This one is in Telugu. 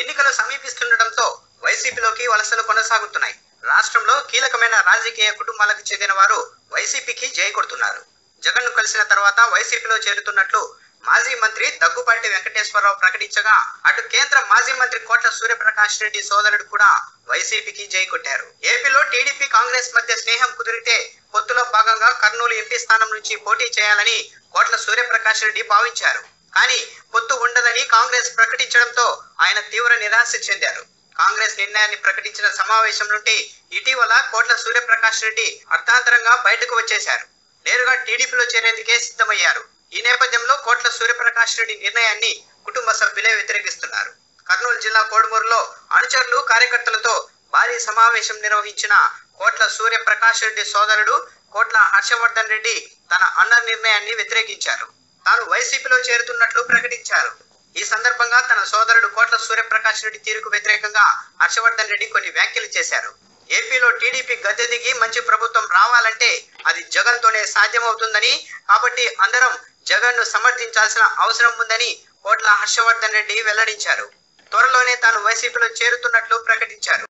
ఎన్నికలు సమీపిస్తుండటంతో వైసీపీలోకి వలసలు కొనసాగుతున్నాయి. రాష్ట్రంలో కీలకమైన రాజకీయ కుటుంబాలకు చెందిన వారు వైసీపీకి జై కొడుతున్నారు. జగన్ను కలిసిన తర్వాత వైసీపీలో చేరుతున్నట్లు మాజీ మంత్రి దగ్గుపాటి వెంకటేశ్వరరావు ప్రకటించగా అటు కేంద్ర మాజీ మంత్రి కోట్ల సూర్యప్రకాష్ రెడ్డి సోదరుడు కూడా వైసీపీకి జై కొట్టారు. ఏపీలో టీడీపీ కాంగ్రెస్ మధ్య స్నేహం కుదిరితే పొత్తులో భాగంగా కర్నూలు ఎంపీ స్థానం నుంచి పోటీ చేయాలని కోట్ల సూర్యప్రకాష్ రెడ్డి భావించారు. కానీ పొత్తు కాంగ్రెస్ ప్రకటించడంతో ఆయన తీవ్ర నిరాశ చెందారు. కాంగ్రెస్ నిర్ణయాన్ని ప్రకటించిన సమావేశం నుండి ఇటీవల కోట్ల సూర్యప్రకాష్ రెడ్డి అర్థాంతరంగా బయటకు వచ్చేశారు. నేరుగా టీడీపీలో చేరేందుకే సిద్ధమయ్యారు. ఈ నేపథ్యంలో కోట్ల సూర్యప్రకాష్ రెడ్డి నిర్ణయాన్ని కుటుంబ సభ్యులే వ్యతిరేకిస్తున్నారు. కర్నూలు జిల్లా కోడుమూరులో అనుచరులు కార్యకర్తలతో భారీ సమావేశం నిర్వహించిన కోట్ల సూర్యప్రకాష్ రెడ్డి సోదరుడు కోట్ల హర్షవర్ధన్ రెడ్డి తన అన్న నిర్ణయాన్ని వ్యతిరేకించారు. తాను వైసీపీలో చేరుతున్నట్లు ప్రకటించారు. ఈ సందర్భంగా తన సోదరుడు కోట్ల సూర్యప్రకాష్ రెడ్డి తీరుకు వ్యతిరేకంగా హర్షవర్ధన్ రెడ్డి కొన్ని వ్యాఖ్యలు చేశారు. ఏపీలో టీడీపీ గద్దె దిగి మంచి ప్రభుత్వం రావాలంటే అది జగన్ తోనే సాధ్యమవుతుందని కాబట్టి అందరం జగన్ను సమర్థించాల్సిన అవసరం ఉందని కోట్ల హర్షవర్ధన్ రెడ్డి వెల్లడించారు. త్వరలోనే తాను వైసీపీలో చేరుతున్నట్లు ప్రకటించారు.